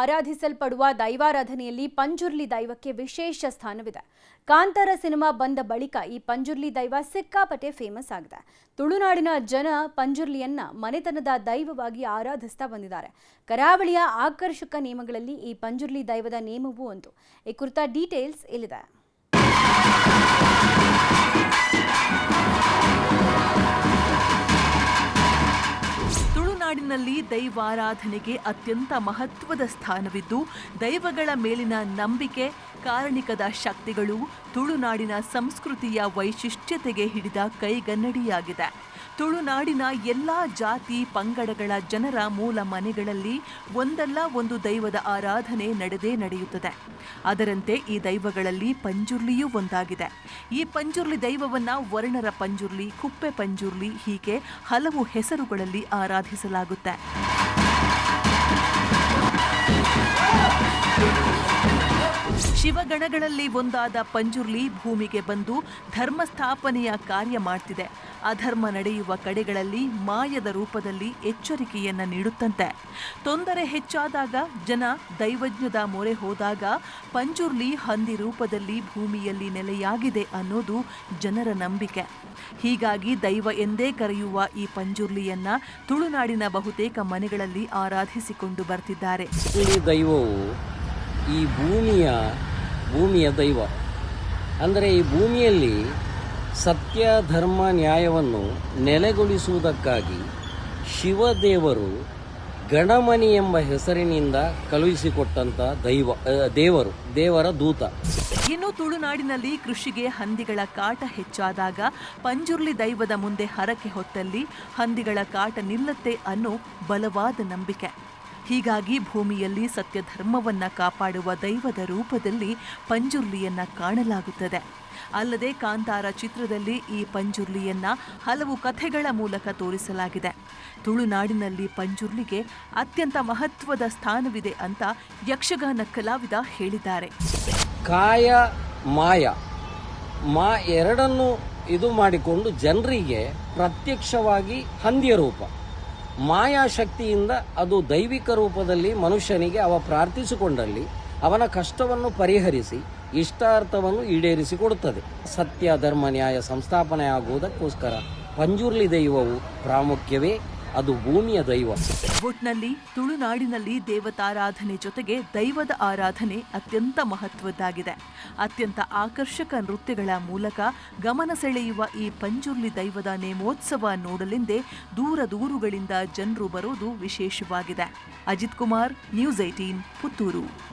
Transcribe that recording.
ಆರಾಧಿಸಲ್ಪಡುವ ದೈವಾರಾಧನೆಯಲ್ಲಿ ಪಂಜುರ್ಲಿ ದೈವಕ್ಕೆ ವಿಶೇಷ ಸ್ಥಾನವಿದೆ. ಕಾಂತಾರ ಸಿನಿಮಾ ಬಂದ ಬಳಿಕ ಈ ಪಂಜುರ್ಲಿ ದೈವ ಸಿಕ್ಕಾಪಟ್ಟೆ ಫೇಮಸ್ ಆಗಿದೆ. ತುಳುನಾಡಿನ ಜನ ಪಂಜುರ್ಲಿಯನ್ನ ಮನೆತನದ ದೈವವಾಗಿ ಆರಾಧಿಸ್ತಾ ಬಂದಿದ್ದಾರೆ. ಕರಾವಳಿಯ ಆಕರ್ಷಕ ನಿಯಮಗಳಲ್ಲಿ ಈ ಪಂಜುರ್ಲಿ ದೈವದ ನೇಮವೂ ಒಂದು. ಈ ಕುರಿತ ಡೀಟೇಲ್ಸ್ ಇಲ್ಲಿದೆ. ತುಳುನಾಡಿನಲ್ಲಿ ದೈವಾರಾಧನೆಗೆ ಅತ್ಯಂತ ಮಹತ್ವದ ಸ್ಥಾನವಿದ್ದು, ದೈವಗಳ ಮೇಲಿನ ನಂಬಿಕೆ, ಕಾರಣಿಕದ ಶಕ್ತಿಗಳು, ತುಳುನಾಡಿನ ಸಂಸ್ಕೃತಿಯ ವೈಶಿಷ್ಟ್ಯತೆಗೆ ಹಿಡಿದ ಕೈಗನ್ನಡಿಯಾಗಿದೆ. ತುಳುನಾಡಿನ ಎಲ್ಲ ಜಾತಿ ಪಂಗಡಗಳ ಜನರ ಮೂಲ ಮನೆಗಳಲ್ಲಿ ಒಂದಲ್ಲ ಒಂದು ದೈವದ ಆರಾಧನೆ ನಡೆದೇ ನಡೆಯುತ್ತದೆ. ಅದರಂತೆ ಈ ದೈವಗಳಲ್ಲಿ ಪಂಜುರ್ಲಿಯೂ ಒಂದಾಗಿದೆ. ಈ ಪಂಜುರ್ಲಿ ದೈವವನ್ನ ವರ್ಣರ ಪಂಜುರ್ಲಿ, ಕುಪ್ಪೆ ಪಂಜುರ್ಲಿ ಹೀಗೆ ಹಲವು ಹೆಸರುಗಳಲ್ಲಿ ಆರಾಧಿಸಲಾಗುತ್ತೆ. ಶಿವಗಣಗಳಲ್ಲಿ ಒಂದಾದ ಪಂಜುರ್ಲಿ ಭೂಮಿಗೆ ಬಂದು ಧರ್ಮ ಸ್ಥಾಪನೆಯ ಕಾರ್ಯ ಮಾಡ್ತಿದೆ. ಅಧರ್ಮ ನಡೆಯುವ ಕಡೆಗಳಲ್ಲಿ ಮಾಯದ ರೂಪದಲ್ಲಿ ಎಚ್ಚರಿಕೆಯನ್ನು ನೀಡುತ್ತಂತೆ. ತೊಂದರೆ ಹೆಚ್ಚಾದಾಗ ಜನ ದೈವಜ್ಞದ ಮೊರೆ ಹೋದಾಗ ಪಂಜುರ್ಲಿ ಹಂದಿ ರೂಪದಲ್ಲಿ ಭೂಮಿಯಲ್ಲಿ ನೆಲೆಯಾಗಿದೆ ಅನ್ನೋದು ಜನರ ನಂಬಿಕೆ. ಹೀಗಾಗಿ ದೈವ ಎಂದೇ ಕರೆಯುವ ಈ ಪಂಜುರ್ಲಿಯನ್ನ ತುಳುನಾಡಿನ ಬಹುತೇಕ ಮನೆಗಳಲ್ಲಿ ಆರಾಧಿಸಿಕೊಂಡು ಬರ್ತಿದ್ದಾರೆ. ದೈವವು ಈ ಭೂಮಿಯ ಭೂಮಿಯ ದೈವ. ಅಂದರೆ ಈ ಭೂಮಿಯಲ್ಲಿ ಸತ್ಯ, ಧರ್ಮ, ನ್ಯಾಯವನ್ನು ನೆಲೆಗೊಳಿಸುವುದಕ್ಕಾಗಿ ಶಿವದೇವರು ಗಣಮನಿ ಎಂಬ ಹೆಸರಿನಿಂದ ಕಳುಹಿಸಿಕೊಟ್ಟಂತ ದೈವ ದೇವರು, ದೇವರ ದೂತ. ಇನ್ನು ತುಳುನಾಡಿನಲ್ಲಿ ಕೃಷಿಗೆ ಹಂದಿಗಳ ಕಾಟ ಹೆಚ್ಚಾದಾಗ ಪಂಜುರ್ಲಿ ದೈವದ ಮುಂದೆ ಹರಕೆ ಹೊತ್ತಲ್ಲಿ ಹಂದಿಗಳ ಕಾಟ ನಿಲ್ಲತ್ತೆ ಅನ್ನೋ ಬಲವಾದ ನಂಬಿಕೆ. ಹೀಗಾಗಿ ಭೂಮಿಯಲ್ಲಿ ಸತ್ಯ ಧರ್ಮವನ್ನ ಕಾಪಾಡುವ ದೈವದ ರೂಪದಲ್ಲಿ ಪಂಜುರ್ಲಿಯನ್ನು ಕಾಣಲಾಗುತ್ತದೆ. ಅಲ್ಲದೆ ಕಾಂತಾರ ಚಿತ್ರದಲ್ಲಿ ಈ ಪಂಜುರ್ಲಿಯನ್ನ ಹಲವು ಕಥೆಗಳ ಮೂಲಕ ತೋರಿಸಲಾಗಿದೆ. ತುಳುನಾಡಿನಲ್ಲಿ ಪಂಜುರ್ಲಿಗೆ ಅತ್ಯಂತ ಮಹತ್ವದ ಸ್ಥಾನವಿದೆ ಅಂತ ಯಕ್ಷಗಾನ ಕಲಾವಿದ ಹೇಳಿದ್ದಾರೆ. ಕಾಯ, ಮಾಯ. ಮಾ ಎರಡನ್ನು ಇದು ಮಾಡಿಕೊಂಡು ಜನರಿಗೆ ಪ್ರತ್ಯಕ್ಷವಾಗಿ ಹಂದಿಯ ರೂಪ. ಮಾಯಾಶಕ್ತಿಯಿಂದ ಅದು ದೈವಿಕ ರೂಪದಲ್ಲಿ ಮನುಷ್ಯನಿಗೆ ಅವ ಪ್ರಾರ್ಥಿಸಿಕೊಂಡಲ್ಲಿ ಅವನ ಕಷ್ಟವನ್ನು ಪರಿಹರಿಸಿ, ಇಷ್ಟಾರ್ಥವನ್ನು ಈಡೇರಿಸಿಕೊಡುತ್ತದೆ ಸತ್ಯ, ಧರ್ಮ, ನ್ಯಾಯ ಸಂಸ್ಥಾಪನೆ ಆಗುವುದಕ್ಕೋಸ್ಕರ ಪಂಜುರ್ಲಿ ದೈವವು ಪ್ರಾಮುಖ್ಯವೇ. ಅದು ಭೂಮಿಯ ದೈವ. ಒಟ್ನಲ್ಲಿ ತುಳುನಾಡಿನಲ್ಲಿ ದೇವತಾರಾಧನೆ ಜೊತೆಗೆ ದೈವದ ಆರಾಧನೆ ಅತ್ಯಂತ ಮಹತ್ವದ್ದಾಗಿದೆ. ಅತ್ಯಂತ ಆಕರ್ಷಕ ನೃತ್ಯಗಳ ಮೂಲಕ ಗಮನ ಸೆಳೆಯುವ ಈ ಪಂಜುರ್ಲಿ ದೈವದ ನೇಮೋತ್ಸವ ನೋಡಲೆಂದೇ ದೂರ ದೂರುಗಳಿಂದ ಜನರು ಬರೋದು ವಿಶೇಷವಾಗಿದೆ. Ajith Kumar, News eighteen Puttur.